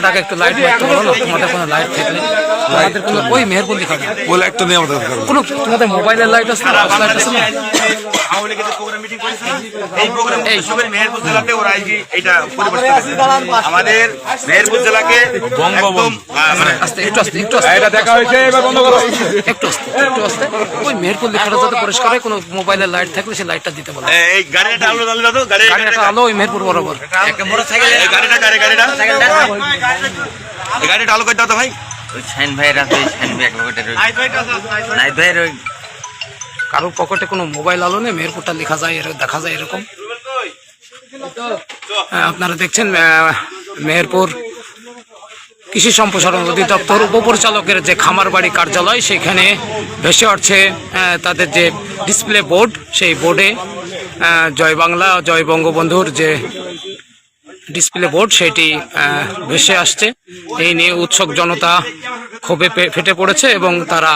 টাকা একটু লাইট মারতে বলো তোমাদের কোনো লাইট থাকলে তোমাদের কোনো ওই মেহেরপুর লেখা নেই। বলে একটা নিয়ে আমাদের কোনো তোমাদের মোবাইলের লাইট আছে না? লাইট আছে না? আমাদের মেহেরপুর জেলাকে মানে একটু আস্তে একটু আস্তে। এটা দেখা হয়েছে এবার বন্ধ করো। একটু আস্তে ওই মেহেরপুর লেখাটা যাতে পরিষ্কার হয় কোনো মোবাইলের লাইট থাকলে সেই লাইটটা দিতে বলো এই গাড়িটা আলো আলো দাও গাড়ি আলো ওই মেহেরপুর বরাবর। গাড়িটা গাড়িটা? গাড়িটা আলো করে দাও তো ভাই? ওই শাইন ভাইয়ের আছে ওই শাইন ভাই একবার নাই ভাইয়ের ওই কারোর পকেটে কোনো মোবাইল আলো নেই মেহেরপুরটা লেখা যায় এর- দেখা যায় এরকম। হ্যাঁ, আপনারা দেখছেন মেহেরপুর কৃষি সম্প্রসারণ অধিদপ্তর উপপরিচালকের যে খামার বাড়ি কার্যালয় সেখানে ভেসে উঠছে তাদের যে ডিসপ্লে বোর্ড সেই বোর্ডে জয় বাংলা জয় বঙ্গবন্ধুর যে ডিসপ্লে বোর্ড সেটি ভেসে আসছে। এই নিয়ে উৎসুক জনতা ক্ষোভে ফেটে পড়েছে এবং তারা